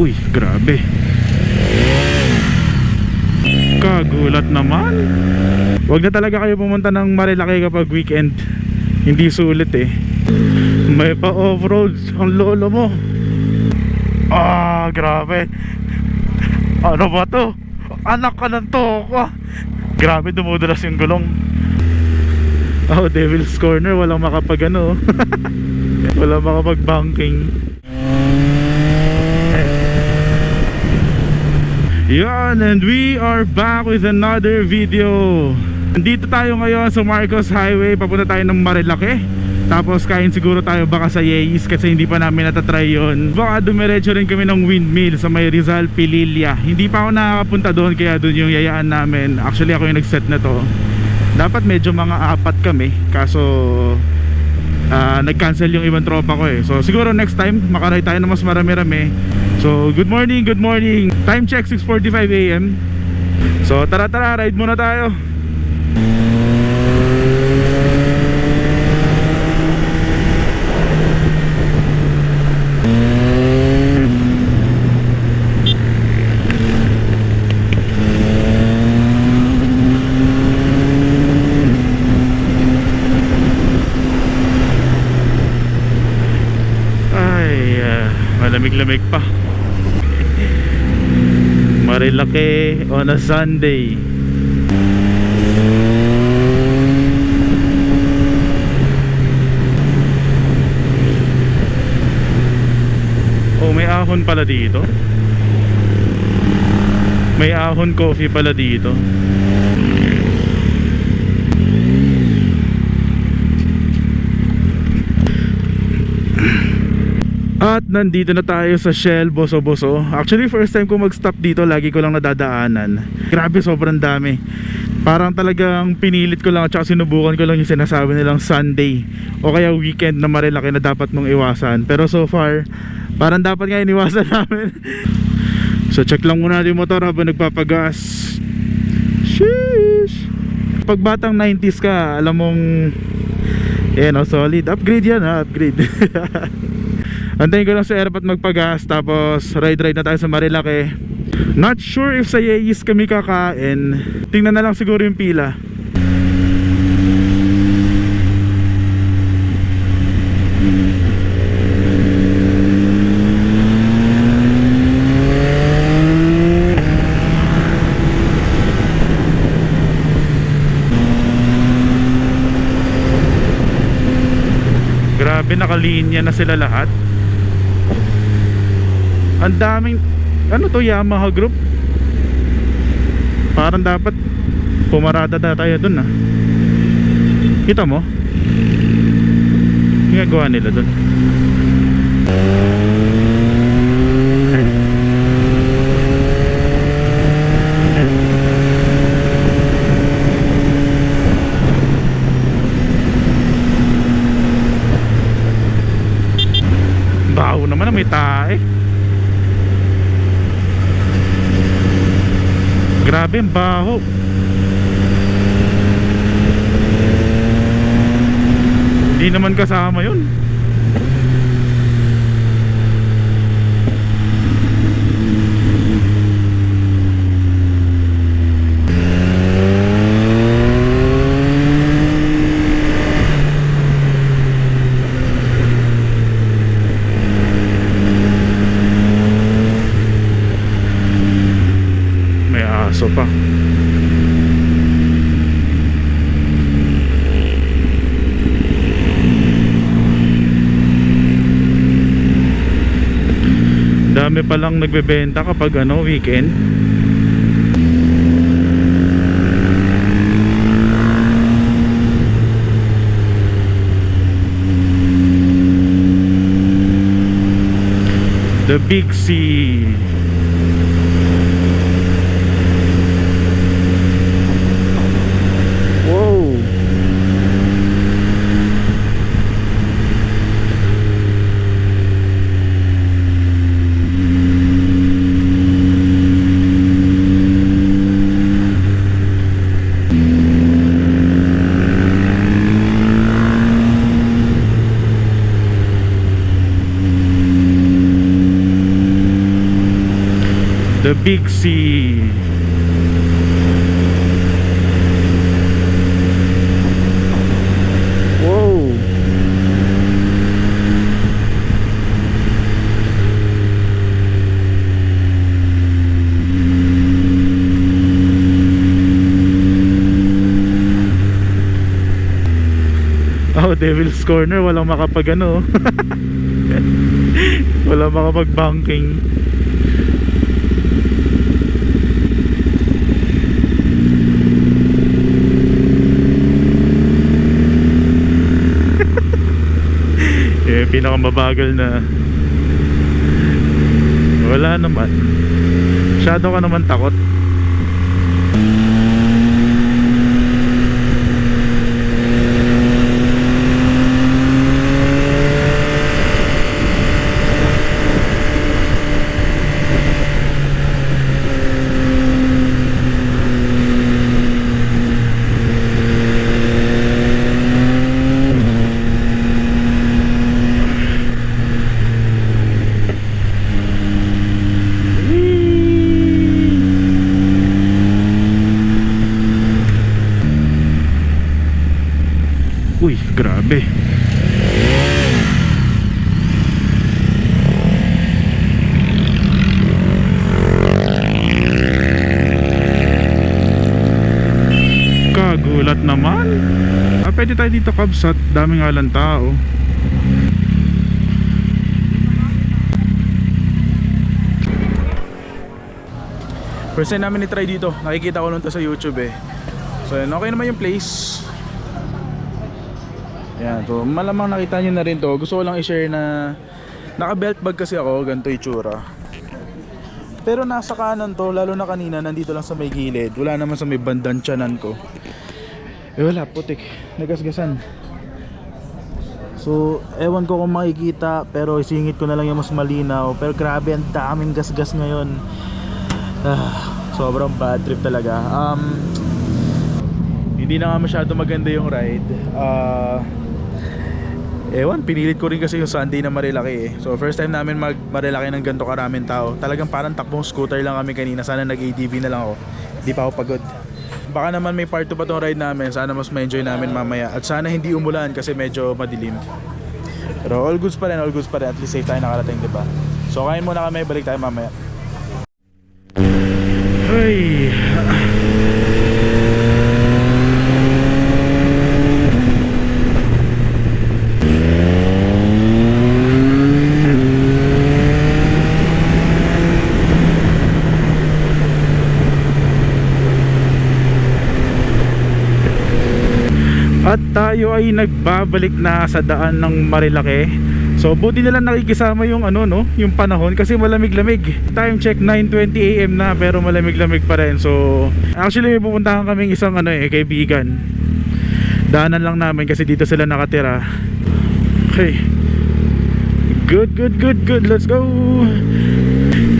Uy, grabe. Kagulat naman. Huwag na talaga kayo pumunta ng Marilaki kapag weekend. Hindi sulit eh. May pa off-road ang lolo mo. Ah, grabe. Ano ba to? Anak ka ng toko. Grabe dumudulas yung gulong. Oh, Devil's Corner, walang makapag ano. walang makapag Yan, and we are back with another video. Nandito tayo ngayon sa Marcos Highway, papunta tayo ng Marilaki. Tapos kain siguro tayo baka sa Yeis kasi hindi pa namin natatry yun. Baka dumiretso rin kami ng windmill sa may Rizal Pililla. Hindi pa ako nakakapunta doon kaya doon yung yayaan namin. Actually ako yung nag-set na to. Dapat medyo mga apat kami kaso ah, nag-cancel yung ibang tropa ko eh. So siguro next time makaray tayo na mas marami-rami. So good morning, good morning. Time check 6:45 AM. So tara tara, ride muna tayo. Ay, ah, malamig-lamig pa. Marilaki on a Sunday. Oh, may ahon pala dito. May ahon coffee pala dito. At nandito na tayo sa Shell Boso Boso Actually first time ko mag-stop dito Lagi ko lang nadadaanan. Grabe sobrang dami. Parang talagang pinilit ko lang At sinubukan ko lang yung sinasabi nilang Sunday O kaya weekend na marilaki na dapat mong iwasan. Pero so far Parang dapat nga iniwasan namin. So check lang muna yung motor habang nagpapagas. Sheesh! Pag batang 90s ka Alam mong Yan o solid. Upgrade yan ha Upgrade Antayin ko lang sa airport magpagas Tapos ride ride na tayo sa Marilaki Not sure if sa Yeis kami kakain. Tingnan na lang siguro yung pila. Grabe nakalinya na sila lahat Ang daming Ano to Yamaha group? Parang dapat Pumarada na tayo dun ah. Kita mo? Ginagawa nila dun Baho naman na may tae Grabe ang baho. Hindi naman kasama yun May aso pa. Dami palang nagbebenta kapag ano weekend. The Big C Big C. Whoa. Oh, Devil's Corner, walang makapag ano. walang makapag banking. eh, pinakamabagal na wala naman. Masyado ka naman takot Uy, grabe. Kagulat naman. Ah, pwede tayo dito kabsat. Daming nga lang tao. First time namin ni-try dito. Nakikita ko lang sa YouTube eh. So, yun, okay naman yung place. Yan, so malamang nakita nyo na rin to. Gusto ko lang i-share na naka-belt bag kasi ako, ganito itsura. Pero nasa kanan to, lalo na kanina, nandito lang sa may gilid. Wala naman sa may bandang tiyanan ko. Eh wala, putik. Nagasgasan. So, ewan ko kung makikita, pero isingit ko na lang yung mas malinaw. Pero grabe, ang daming gasgas ngayon. Ah, sobrang bad trip talaga. Um, hindi na nga masyado maganda yung ride. Ah, Ewan, pinilit ko rin kasi yung Sunday na Marilaki eh. So first time namin mag Marilaki ng ganito karaming tao. Talagang parang takbong scooter lang kami kanina. Sana nag-ATV na lang ako. Hindi pa ako pagod. Baka naman may part 2 pa tong ride namin. Sana mas ma-enjoy namin mamaya. At sana hindi umulan kasi medyo madilim. Pero all goods pa rin, all goods pa rin. At least safe tayo nakarating, di ba? So kain muna kami, balik tayo mamaya. Ay. At ay nagbabalik na sa daan ng Marilake. So buti na lang nakikisama yung ano no, yung panahon kasi malamig-lamig. Time check 9:20 AM na pero malamig-lamig pa rin. So actually may pupuntahan kaming isang ano eh kaibigan. Daanan lang namin kasi dito sila nakatira. Okay. Good, good, good, good. Let's go.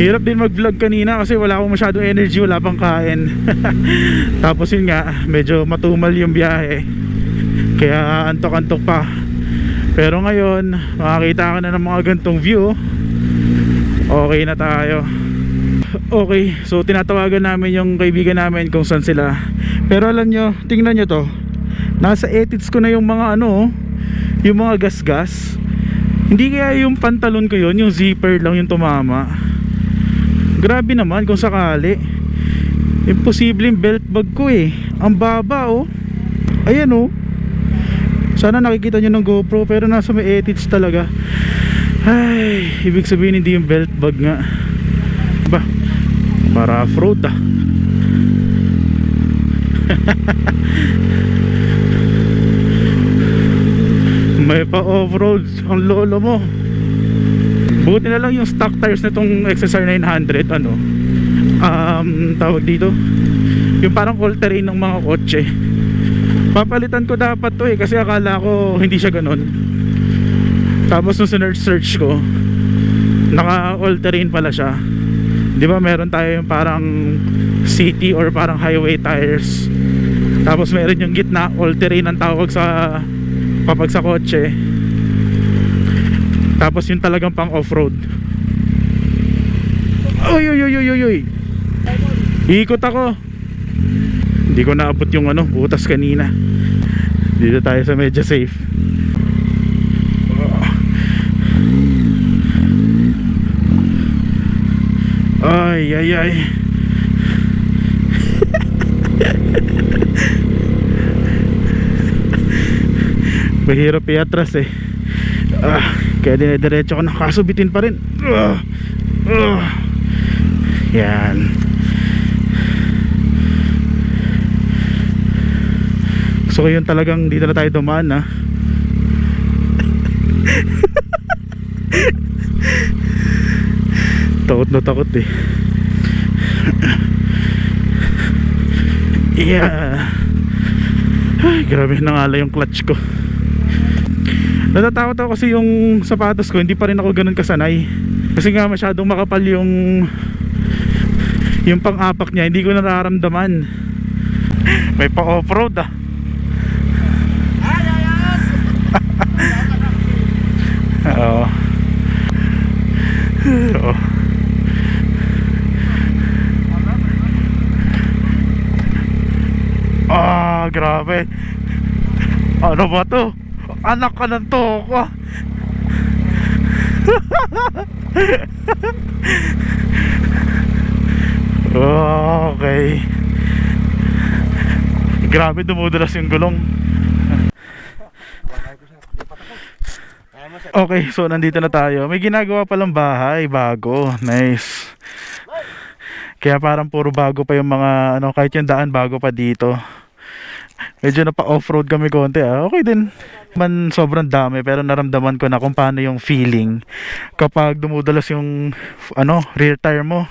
Hirap din mag-vlog kanina kasi wala akong masyadong energy, wala pang kain. Tapos yun nga, medyo matumal yung biyahe. Kaya antok-antok pa. Pero ngayon, makakita ka na ng mga gantong view. Okay na tayo. Okay, so tinatawagan namin yung kaibigan namin kung saan sila. Pero alam nyo, tingnan nyo to. Nasa edits ko na yung mga ano, yung mga gas-gas. Hindi kaya yung pantalon ko yon yung zipper lang yung tumama. Grabe naman kung sakali. Imposibleng belt bag ko eh. Ang baba oh. Ayan oh. Sana nakikita nyo ng GoPro pero nasa may edits talaga. Ay, ibig sabihin hindi yung belt bag nga. Ba, para off-road ah. may pa off-road ang lolo mo. Buti na lang yung stock tires nitong XSR 900 ano. Um, tawag dito. Yung parang all terrain ng mga kotse. Papalitan ko dapat to eh kasi akala ko hindi siya ganun. Tapos nung sinearch search ko, naka all terrain pala siya. 'Di ba meron tayo yung parang city or parang highway tires. Tapos meron yung gitna all terrain ang tawag sa kapag sa kotse. Tapos yung talagang pang off-road. Oy oy oy oy oy. oy. Ikot ako. Hindi ko naabot yung ano, butas kanina. Dito tayo sa medyo safe. Ay, ay, ay. Mahirap iatras eh. Ah, kaya dinediretso ko na kaso bitin pa rin. Ah, ah. Yan. So yun talagang dito na tayo dumaan ha. takot na takot eh. Yeah. Ay, grabe nangala yung clutch ko. Natatakot ako kasi yung sapatos ko, hindi pa rin ako ganun kasanay. Kasi nga masyadong makapal yung yung pang-apak niya, hindi ko nararamdaman. May pa-off-road ah. Grabe. Ano ba to? Anak ka ng toko. okay. Grabe dumudulas yung gulong. Okay, so nandito na tayo. May ginagawa palang bahay, bago. Nice. Kaya parang puro bago pa yung mga ano, kahit yung daan bago pa dito. Medyo na pa off-road kami konti ah. Okay din. Man sobrang dami pero naramdaman ko na kung paano yung feeling kapag dumudulas yung ano, rear tire mo.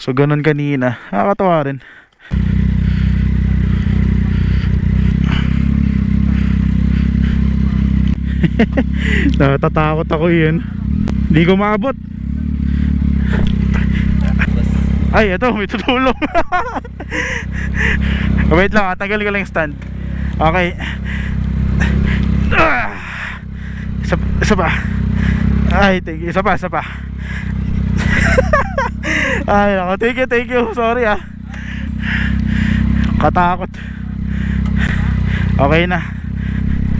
So ganun kanina. Nakakatawa rin. Natatakot ako yun. Hindi ko maabot. Ay, ito, may tutulong. Wait lang, ah, tanggalin ko lang yung stand. Okay. Ah! Isa, isa pa. Ay, thank you. Isa pa, isa pa. Ay, ako, thank you, thank you. Sorry ah. Katakot. Okay na.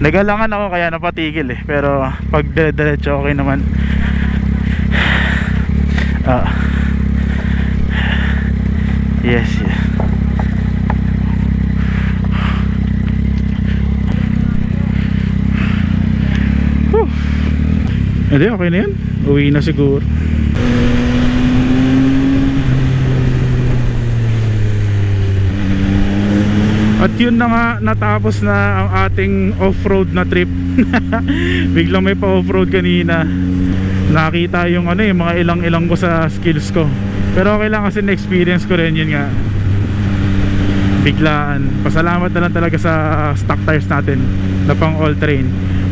Nagalangan ako kaya napatigil eh. Pero pag dire-diretso okay naman. Ah. Yes, yes. Whew. Hindi, okay na yan. Uwi na siguro. At yun na nga natapos na ang ating off-road na trip. Biglang may pa-off-road kanina. Nakita yung ano yung mga ilang-ilang ko sa skills ko. Pero okay lang kasi na-experience ko rin yun nga. Biglaan. Pasalamat na lang talaga sa stock tires natin na pang all terrain.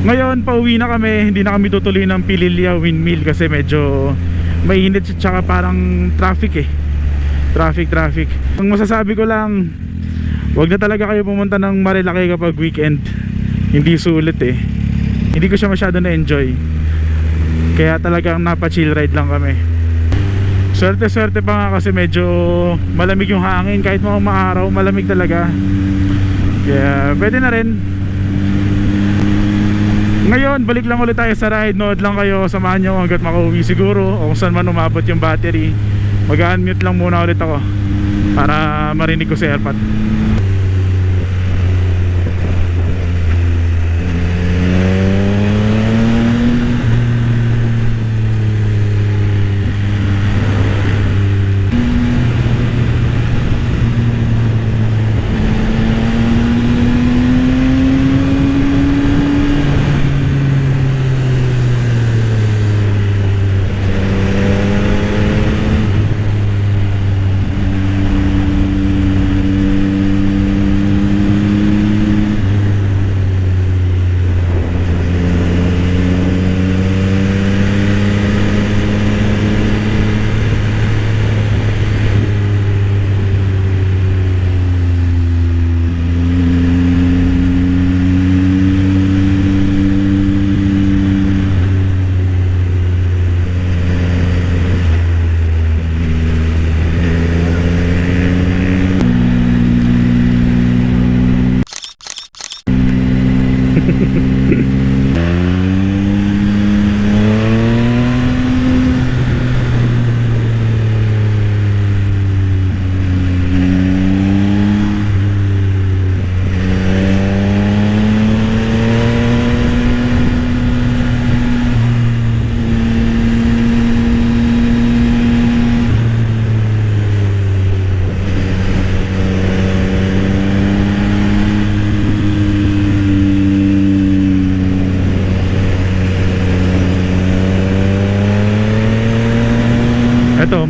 Ngayon, pauwi na kami. Hindi na kami tutuloy ng Pililia Windmill kasi medyo mainit tsaka parang traffic eh. Traffic, traffic. Ang masasabi ko lang, Huwag na talaga kayo pumunta ng Marilaki kapag weekend. Hindi sulit eh. Hindi ko siya masyado na-enjoy. Kaya talagang napa-chill ride lang kami. Swerte-swerte pa nga kasi medyo malamig yung hangin. Kahit mga maaraw, malamig talaga. Kaya pwede na rin. Ngayon, balik lang ulit tayo sa ride. Nood lang kayo. Samahan nyo hanggat makauwi siguro. O kung saan man umabot yung battery. Mag-unmute lang muna ulit ako. Para marinig ko si airpod.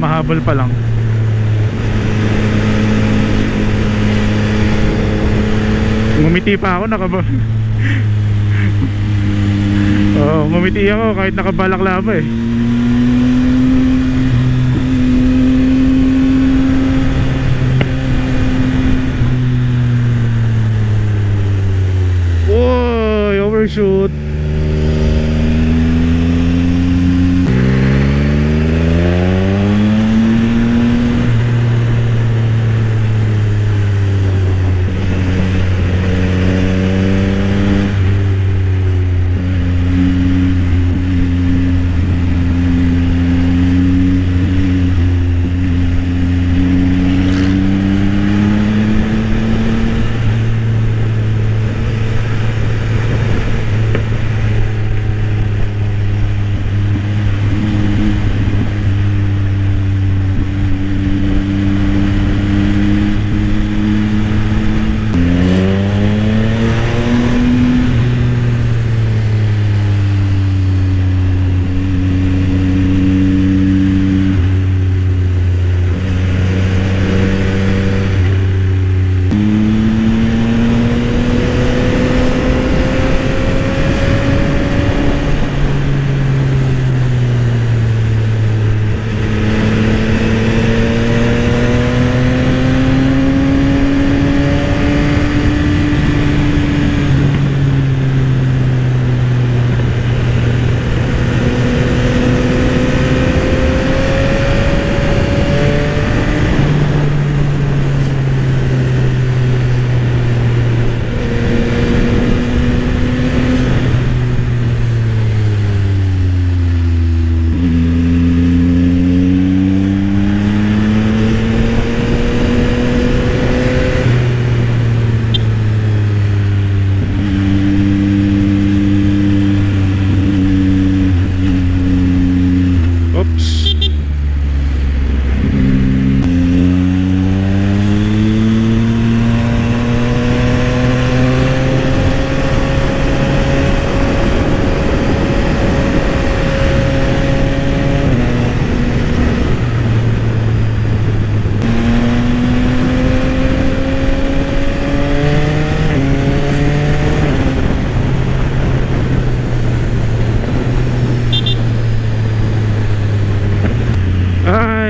Mahabol pa lang. Ngumiti pa ako, nakaba... Oo, ngumiti ako kahit nakabalaklava eh. Uy, overshoot.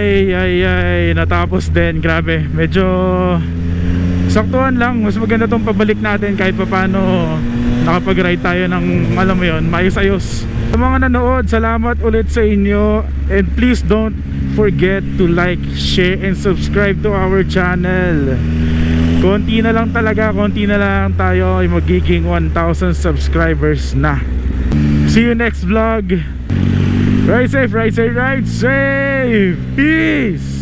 Ay, ay, ay, natapos din. Grabe, medyo saktuhan lang. Mas maganda tong pabalik natin kahit papano nakapag-ride tayo ng, alam mo yon maayos-ayos. Sa mga nanood, salamat ulit sa inyo. And please don't forget to like, share, and subscribe to our channel. Konti na lang talaga, konti na lang tayo ay magiging 1,000 subscribers na. See you next vlog. Ride safe, ride safe, ride safe. Peace.